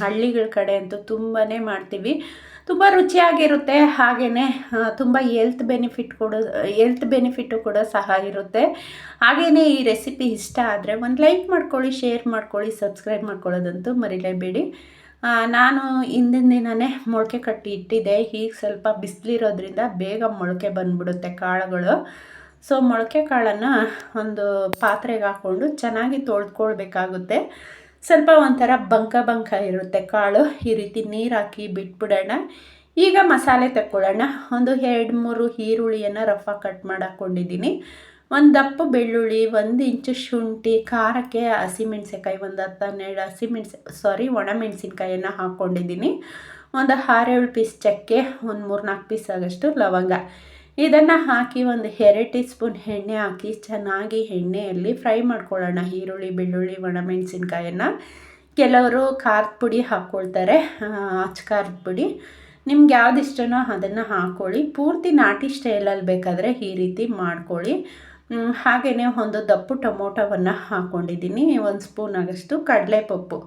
ಹಳ್ಳಿಗಳ ಕಡೆ ಅಂತೂ ತುಂಬಾ ಮಾಡ್ತೀವಿ. ತುಂಬ ರುಚಿಯಾಗಿರುತ್ತೆ ಹಾಗೆಯೇ ತುಂಬ ಎಲ್ತ್ ಬೆನಿಫಿಟ್ ಕೊಡೋ ಎಲ್ತ್ ಬೆನಿಫಿಟ್ಟು ಕೂಡ ಸಹ ಇರುತ್ತೆ. ಹಾಗೆಯೇ ಈ ರೆಸಿಪಿ ಇಷ್ಟ ಆದರೆ ಒಂದು ಲೈಕ್ ಮಾಡ್ಕೊಳ್ಳಿ ಶೇರ್ ಮಾಡ್ಕೊಳ್ಳಿ ಸಬ್ಸ್ಕ್ರೈಬ್ ಮಾಡ್ಕೊಳ್ಳೋದಂತೂ ಮರಿಲೇಬೇಡಿ. ನಾನು ಹಿಂದಿನ ದಿನವೇ ಮೊಳಕೆ ಕಟ್ಟಿ ಇಟ್ಟಿದ್ದೆ. ಈಗ ಸ್ವಲ್ಪ ಬಿಸಿಲಿರೋದ್ರಿಂದ ಬೇಗ ಮೊಳಕೆ ಬಂದುಬಿಡುತ್ತೆ ಕಾಳುಗಳು. ಸೊ ಮೊಳಕೆ ಕಾಳನ್ನು ಒಂದು ಪಾತ್ರೆಗೆ ಹಾಕ್ಕೊಂಡು ಚೆನ್ನಾಗಿ ತೊಳೆದ್ಕೊಳ್ಬೇಕಾಗುತ್ತೆ. ಸ್ವಲ್ಪ ಒಂಥರ ಬಂಕ ಬಂಕ ಇರುತ್ತೆ. ಕಾಳು ಈ ರೀತಿ ನೀರು ಹಾಕಿ ಬಿಟ್ಬಿಡೋಣ. ಈಗ ಮಸಾಲೆ ತಕ್ಕೊಳ್ಳೋಣ. ಒಂದು ಎರಡು ಮೂರು ಈರುಳ್ಳಿಯನ್ನು ರಫ ಕಟ್ ಮಾಡಾಕ್ಕೊಂಡಿದ್ದೀನಿ ಒಂದು ದಪ್ಪು ಬೆಳ್ಳುಳ್ಳಿ, ಒಂದು ಇಂಚು ಶುಂಠಿ, ಖಾರಕ್ಕೆ ಹಸಿಮೆಣ್ಸಿನ್ಕಾಯಿ, ಒಂದು ಹತ್ತು ಹನ್ನೆರಡು ಹಸಿಮೆಣ್ಸಿ ಸಾರಿ ಒಣಮೆಣ್ಸಿನ್ಕಾಯನ್ನು ಹಾಕ್ಕೊಂಡಿದ್ದೀನಿ ಒಂದು ಆರೇಳು ಪೀಸ್ ಚಕ್ಕೆ, ಒಂದು ಮೂರು ನಾಲ್ಕು ಪೀಸ್ ಆಗಷ್ಟು ಲವಂಗ. ಇದನ್ನು ಹಾಕಿ ಒಂದು ಎರಡು ಟೀ ಸ್ಪೂನ್ ಎಣ್ಣೆ ಹಾಕಿ ಚೆನ್ನಾಗಿ ಎಣ್ಣೆಯಲ್ಲಿ ಫ್ರೈ ಮಾಡ್ಕೊಳ್ಳೋಣ. ಈರುಳ್ಳಿ, ಬೆಳ್ಳುಳ್ಳಿ, ಒಣಮೆಣಸಿನ್ಕಾಯನ್ನು. ಕೆಲವರು ಖಾರದ ಪುಡಿ ಹಾಕ್ಕೊಳ್ತಾರೆ. ಅಚ್ಚ ಖಾರದ ಪುಡಿ. ನಿಮ್ಗೆ ಯಾವ್ದು ಇಷ್ಟನೋ ಅದನ್ನು ಹಾಕ್ಕೊಳ್ಳಿ ಪೂರ್ತಿ ನಾಟಿ ಸ್ಟೈಲಲ್ಲಿ ಬೇಕಾದರೆ ಈ ರೀತಿ ಮಾಡ್ಕೊಳ್ಳಿ. ಹಾಗೆಯೇ ಒಂದು ದಪ್ಪು ಟೊಮೊಟೊವನ್ನು ಹಾಕ್ಕೊಂಡಿದ್ದೀನಿ ಒಂದು ಸ್ಪೂನ್ ಆಗಷ್ಟು ಕಡಲೆಪಪ್ಪು.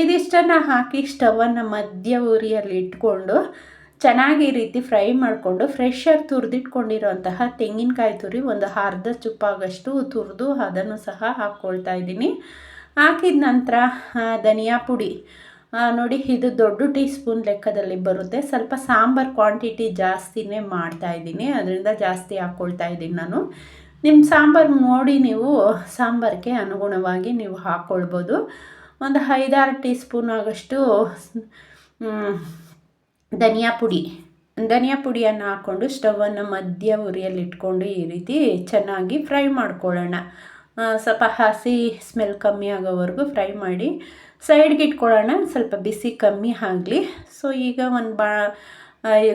ಇದಿಷ್ಟನ್ನು ಹಾಕಿ ಸ್ಟವನ್ನು ಮಧ್ಯ ಉರಿಯಲ್ಲಿ ಇಟ್ಕೊಂಡು ಚೆನ್ನಾಗಿ ಈ ರೀತಿ ಫ್ರೈ ಮಾಡಿಕೊಂಡು ಫ್ರೆಶಾಗಿ ತುರಿದಿಟ್ಕೊಂಡಿರುವಂತಹ ತೆಂಗಿನಕಾಯಿ ತುರಿ ಒಂದು ಅರ್ಧ ಚುಪ್ಪಾಗಷ್ಟು ತುರಿದು ಅದನ್ನು ಸಹ ಹಾಕ್ಕೊಳ್ತಾ ಇದ್ದೀನಿ. ಹಾಕಿದ ನಂತರ ಧನಿಯಾ ಪುಡಿ. ನೋಡಿ, ಇದು ದೊಡ್ಡ ಟೀ ಸ್ಪೂನ್ ಲೆಕ್ಕದಲ್ಲಿ ಬರುತ್ತೆ. ಸ್ವಲ್ಪ ಸಾಂಬಾರು ಕ್ವಾಂಟಿಟಿ ಜಾಸ್ತಿನೇ ಮಾಡ್ತಾ ಇದ್ದೀನಿ. ಅದರಿಂದ ಜಾಸ್ತಿ ಹಾಕ್ಕೊಳ್ತಾ ಇದ್ದೀನಿ ನಾನು. ನಿಮ್ಮ ಸಾಂಬಾರು ನೋಡಿ ನೀವು, ಸಾಂಬಾರಿಗೆ ಅನುಗುಣವಾಗಿ ನೀವು ಹಾಕ್ಕೊಳ್ಬೋದು. ಒಂದು ಐದಾರು ಟೀ ಸ್ಪೂನ್ ಆಗೋಷ್ಟು ಧನಿಯಾ ಪುಡಿ. ಧನಿಯಾ ಪುಡಿಯನ್ನು ಹಾಕ್ಕೊಂಡು ಸ್ಟವನ್ನು ಮಧ್ಯ ಉರಿಯಲ್ಲಿಟ್ಕೊಂಡು ಈ ರೀತಿ ಚೆನ್ನಾಗಿ ಫ್ರೈ ಮಾಡ್ಕೊಳ್ಳೋಣ. ಸ್ವಲ್ಪ ಹಸಿ ಸ್ಮೆಲ್ ಕಮ್ಮಿ ಆಗೋವರೆಗೂ ಫ್ರೈ ಮಾಡಿ ಸೈಡ್ಗೆ ಇಟ್ಕೊಳ್ಳೋಣ. ಸ್ವಲ್ಪ ಬಿಸಿ ಕಮ್ಮಿ ಆಗಲಿ. ಸೊ, ಈಗ ಒಂದು ಬಾ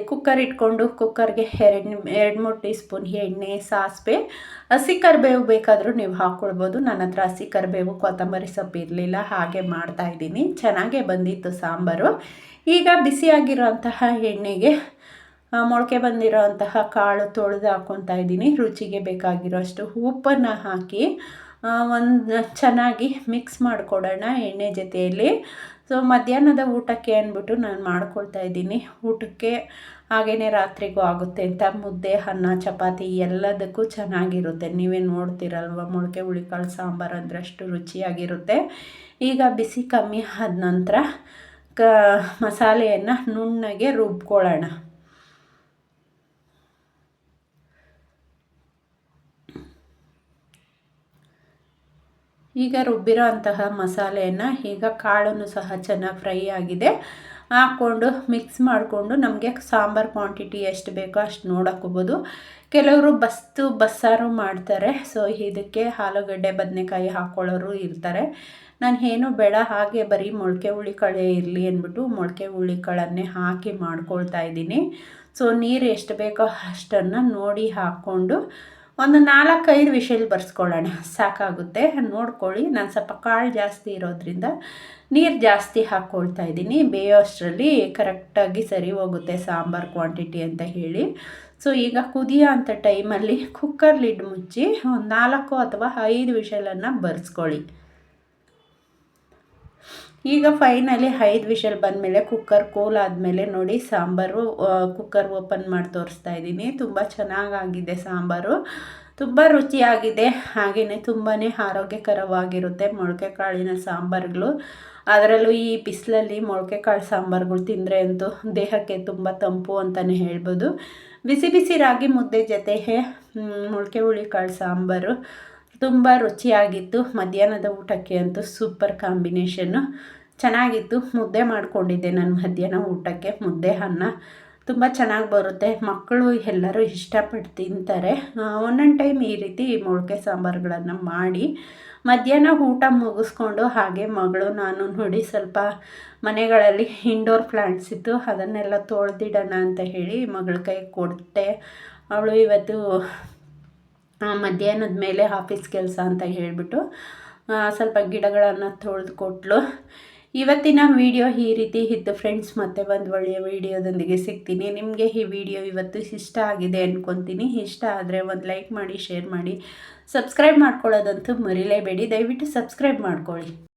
ಕುಕ್ಕರ್ ಇಟ್ಕೊಂಡು ಕುಕ್ಕರ್ಗೆ ಎರಡು ಎರಡು ಮೂರು ಟೀ ಸ್ಪೂನ್ ಎಣ್ಣೆ, ಸಾಸಿವೆ, ಹಸಿ ಕರಿಬೇವು ಬೇಕಾದರೂ ನೀವು ಹಾಕ್ಕೊಳ್ಬೋದು. ನನ್ನ ಹತ್ರ ಹಸಿ ಕರಿಬೇವು, ಕೊತ್ತಂಬರಿ ಸೊಪ್ಪು ಇರಲಿಲ್ಲ, ಹಾಗೆ ಮಾಡ್ತಾಯಿದ್ದೀನಿ ಚೆನ್ನಾಗೇ ಬಂದಿತ್ತು ಸಾಂಬಾರು. ಈಗ ಬಿಸಿಯಾಗಿರೋಂತಹ ಎಣ್ಣೆಗೆ ಮೊಳಕೆ ಬಂದಿರೋಂತಹ ಕಾಳು ತೊಳೆದು ಹಾಕ್ಕೊತಾ ಇದ್ದೀನಿ. ರುಚಿಗೆ ಬೇಕಾಗಿರೋಷ್ಟು ಉಪ್ಪನ್ನು ಹಾಕಿ ಒಂದು, ಚೆನ್ನಾಗಿ ಮಿಕ್ಸ್ ಮಾಡಿಕೊಡೋಣ ಎಣ್ಣೆ ಜೊತೆಯಲ್ಲಿ. ಸೊ ಮಧ್ಯಾಹ್ನದ ಊಟಕ್ಕೆ ಅಂದ್ಬಿಟ್ಟು ನಾನು ಮಾಡ್ಕೊಳ್ತಾ ಇದ್ದೀನಿ. ಊಟಕ್ಕೆ ಹಾಗೆಯೇ ರಾತ್ರಿಗೂ ಆಗುತ್ತೆ ಅಂತ. ಮುದ್ದೆ, ಅನ್ನ, ಚಪಾತಿ ಎಲ್ಲದಕ್ಕೂ ಚೆನ್ನಾಗಿರುತ್ತೆ. ನೀವೇ ನೋಡ್ತೀರಲ್ವ, ಮೊಳಕೆ, ಹುಳಿಕಾಳು, ಸಾಂಬಾರು ಅಂದರೆ ಅಷ್ಟು ರುಚಿಯಾಗಿರುತ್ತೆ. ಈಗ ಬಿಸಿ ಕಮ್ಮಿ ಆದ ನಂತರ ಕ ಮಸಾಲೆಯನ್ನು ನುಣ್ಣಗೆ ರುಬ್ಕೊಳ್ಳೋಣ. ಈಗ ರುಬ್ಬಿರೋ ಅಂತಹ ಮಸಾಲೆಯನ್ನು ಈಗ ಕಾಳನ್ನು ಸಹ ಚೆನ್ನಾಗಿ ಫ್ರೈ ಆಗಿದೆ. ಹಾಕ್ಕೊಂಡು ಮಿಕ್ಸ್ ಮಾಡಿಕೊಂಡು ನಮಗೆ ಸಾಂಬಾರು ಕ್ವಾಂಟಿಟಿ ಎಷ್ಟು ಬೇಕೋ ಅಷ್ಟು ನೋಡೋಕ್ಕೋಬೋದು ಕೆಲವರು ಬಸ್ತು ಬಸ್ಸಾರು ಮಾಡ್ತಾರೆ. ಸೊ ಇದಕ್ಕೆ ಆಲೂಗಡ್ಡೆ, ಬದನೆಕಾಯಿ ಹಾಕ್ಕೊಳ್ಳೋರು ಇರ್ತಾರೆ. ನಾನು ಏನು ಬೇಡ, ಹಾಗೆ ಬರೀ ಮೊಳಕೆ ಹುಳಿಕಾಳೆ ಇರಲಿ ಅಂದ್ಬಿಟ್ಟು ಮೊಳಕೆ ಹುಳಿಕಾಳನ್ನೇ ಹಾಕಿ ಮಾಡ್ಕೊಳ್ತಾ ಇದ್ದೀನಿ. ಸೊ ನೀರು ಎಷ್ಟು ಬೇಕೋ ಅಷ್ಟನ್ನು ನೋಡಿ ಹಾಕ್ಕೊಂಡು ಒಂದು ನಾಲ್ಕೈದು ವಿಷಲ್ ಬರ್ಸ್ಕೊಳ್ಳೋಣ. ಸಾಕಾಗುತ್ತೆ. ನೋಡ್ಕೊಳ್ಳಿ. ನಾನು ಸ್ವಲ್ಪ ಕಾಳು ಜಾಸ್ತಿ ಇರೋದ್ರಿಂದ ನೀರು ಜಾಸ್ತಿ ಹಾಕ್ಕೊಳ್ತಾ ಇದ್ದೀನಿ. ಬೇಯೋ ಅಷ್ಟರಲ್ಲಿ ಕರೆಕ್ಟಾಗಿ ಸರಿ ಹೋಗುತ್ತೆ ಸಾಂಬಾರು ಕ್ವಾಂಟಿಟಿ ಅಂತ ಹೇಳಿ. ಸೊ, ಈಗ ಕುದಿಯೋ ಅಂಥ ಟೈಮಲ್ಲಿ ಕುಕ್ಕರ್ ಲಿಡ್ ಮುಚ್ಚಿ ಒಂದು ನಾಲ್ಕು ಅಥವಾ ಐದು ವಿಷಲನ್ನು ಬರ್ಸ್ಕೊಳ್ಳಿ. ಈಗ ಫೈನಲಿ ಐದು ವಿಷಲ್ ಬಂದಮೇಲೆ ಕುಕ್ಕರ್ ಕೂಲ್ ಆದಮೇಲೆ ನೋಡಿ ಸಾಂಬಾರು ಕುಕ್ಕರ್ ಓಪನ್ ಮಾಡಿ ತೋರಿಸ್ತಾ ಇದ್ದೀನಿ. ತುಂಬ ಚೆನ್ನಾಗಾಗಿದೆ ಸಾಂಬಾರು. ತುಂಬ ರುಚಿಯಾಗಿದೆ. ಹಾಗೆಯೇ ತುಂಬಾ ಆರೋಗ್ಯಕರವಾಗಿರುತ್ತೆ ಮೊಳಕೆ ಕಾಳಿನ ಸಾಂಬಾರುಗಳು. ಅದರಲ್ಲೂ ಈ ಬಿಸಿಲಲ್ಲಿ ಮೊಳಕೆ ಕಾಳು ಸಾಂಬಾರುಗಳು ತಿಂದರೆ ಅಂತೂ ದೇಹಕ್ಕೆ ತುಂಬ ತಂಪು ಅಂತಲೇ ಹೇಳ್ಬೋದು. ಬಿಸಿ ಬಿಸಿ ರಾಗಿ ಮುದ್ದೆ ಜೊತೆ ಮೊಳಕೆ ಹುಳಿ ಕಾಳು ಸಾಂಬಾರು. ತುಂಬ ರುಚಿಯಾಗಿತ್ತು. ಮಧ್ಯಾಹ್ನದ ಊಟಕ್ಕೆ ಅಂತೂ ಸೂಪರ್ ಕಾಂಬಿನೇಷನ್ನು ಚೆನ್ನಾಗಿತ್ತು. ಮುದ್ದೆ ಮಾಡಿಕೊಂಡಿದ್ದೆ ನಾನು ಮಧ್ಯಾಹ್ನ ಊಟಕ್ಕೆ. ಮುದ್ದೆ ಅನ್ನ ತುಂಬ ಚೆನ್ನಾಗಿ ಬರುತ್ತೆ. ಮಕ್ಕಳು ಎಲ್ಲರೂ ಇಷ್ಟಪಟ್ಟು ತಿಂತಾರೆ. ಒಂದೊಂದು ಟೈಮ್ ಈ ರೀತಿ ಮೊಳಕೆ ಸಾಂಬಾರುಗಳನ್ನು ಮಾಡಿ ಮಧ್ಯಾಹ್ನ ಊಟ ಮುಗಿಸ್ಕೊಂಡು ಹಾಗೆ ಮಗಳು, ನಾನು ನೋಡಿ ಸ್ವಲ್ಪ ಮನೆಗಳಲ್ಲಿ ಇಂಡೋರ್ ಪ್ಲ್ಯಾಂಟ್ಸ್ ಇತ್ತು. ಅದನ್ನೆಲ್ಲ ತೊಳೆದಿಡೋಣ ಅಂತ ಹೇಳಿ ಮಗಳ ಕೈ ಕೊಡ್ತೆ ಅವಳು ಇವತ್ತು ಮಧ್ಯಾಹ್ನದ ಮೇಲೆ ಆಫೀಸ್ ಕೆಲಸ ಅಂತ ಹೇಳಿಬಿಟ್ಟು ಸ್ವಲ್ಪ ಗಿಡಗಳನ್ನು ತೊಳೆದು ಕೊಟ್ಟಳು ಇವತ್ತಿನ ವಿಡಿಯೋ ಈ ರೀತಿ ಇತ್ತು ಫ್ರೆಂಡ್ಸ್ ಮತ್ತೆ ಒಂದು ಒಳ್ಳೆಯ ವಿಡಿಯೋದೊಂದಿಗೆ ಸಿಗ್ತೀನಿ. ನಿಮಗೆ ಈ ವಿಡಿಯೋ ಇವತ್ತು ಇಷ್ಟ ಆಗಿದೆ ಅಂದ್ಕೊತೀನಿ ಇಷ್ಟ ಆದರೆ ಒಂದು ಲೈಕ್ ಮಾಡಿ ಶೇರ್ ಮಾಡಿ ಸಬ್ಸ್ಕ್ರೈಬ್ ಮಾಡ್ಕೊಳ್ಳೋದಂತೂ ಮರಿಲೇಬೇಡಿ. ದಯವಿಟ್ಟು ಸಬ್ಸ್ಕ್ರೈಬ್ ಮಾಡ್ಕೊಳ್ಳಿ.